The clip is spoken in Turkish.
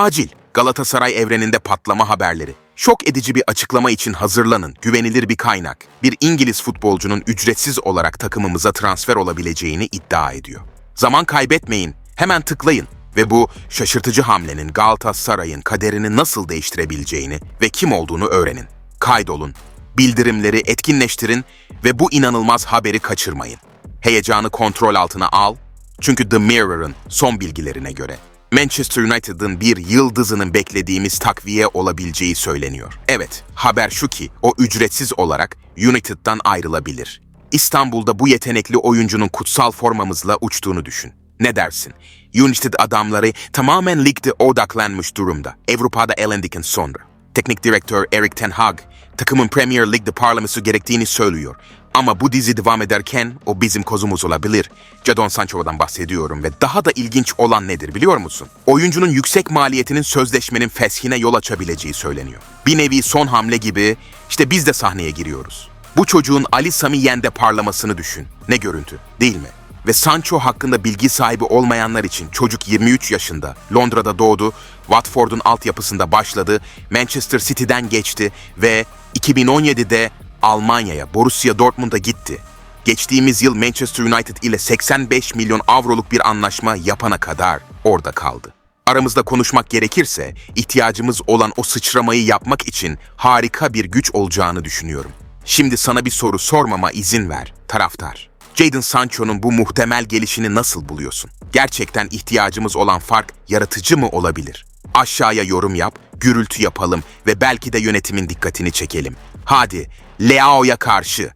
Acil Galatasaray evreninde patlama haberleri. Şok edici bir açıklama için hazırlanın. Güvenilir bir kaynak. Bir İngiliz futbolcunun ücretsiz olarak takımımıza transfer olabileceğini iddia ediyor. Zaman kaybetmeyin. Hemen tıklayın ve bu şaşırtıcı hamlenin Galatasaray'ın kaderini nasıl değiştirebileceğini ve kim olduğunu öğrenin. Kaydolun, bildirimleri etkinleştirin ve bu inanılmaz haberi kaçırmayın. Heyecanı kontrol altına al çünkü The Mirror'ın son bilgilerine göre Manchester United'ın bir yıldızının beklediğimiz takviye olabileceği söyleniyor. Evet, haber şu ki o ücretsiz olarak United'dan ayrılabilir. İstanbul'da bu yetenekli oyuncunun kutsal formamızla uçtuğunu düşün. Ne dersin? United adamları tamamen ligde odaklanmış durumda. Avrupa'da elendikten sonra. Teknik direktör Erik Ten Hag, takımın Premier Lig'de parlaması gerektiğini söylüyor. Ama bu dizi devam ederken o bizim kozumuz olabilir. Jadon Sancho'dan bahsediyorum ve daha da ilginç olan nedir biliyor musun? Oyuncunun yüksek maliyetinin sözleşmenin feshine yol açabileceği söyleniyor. Bir nevi son hamle gibi işte biz de sahneye giriyoruz. Bu çocuğun Ali Sami Yen'de parlamasını düşün. Ne görüntü, değil mi? Ve Sancho hakkında bilgi sahibi olmayanlar için çocuk 23 yaşında, Londra'da doğdu, Watford'un altyapısında başladı, Manchester City'den geçti ve 2017'de Almanya'ya, Borussia Dortmund'a gitti. Geçtiğimiz yıl Manchester United ile 85 milyon avroluk bir anlaşma yapana kadar orada kaldı. Aramızda konuşmak gerekirse ihtiyacımız olan o sıçramayı yapmak için harika bir güç olacağını düşünüyorum. Şimdi sana bir soru sormama izin ver, taraftar. Jadon Sancho'nun bu muhtemel gelişini nasıl buluyorsun? Gerçekten ihtiyacımız olan fark yaratıcı mı olabilir? Aşağıya yorum yap, gürültü yapalım ve belki de yönetimin dikkatini çekelim. Hadi, Leao'ya karşı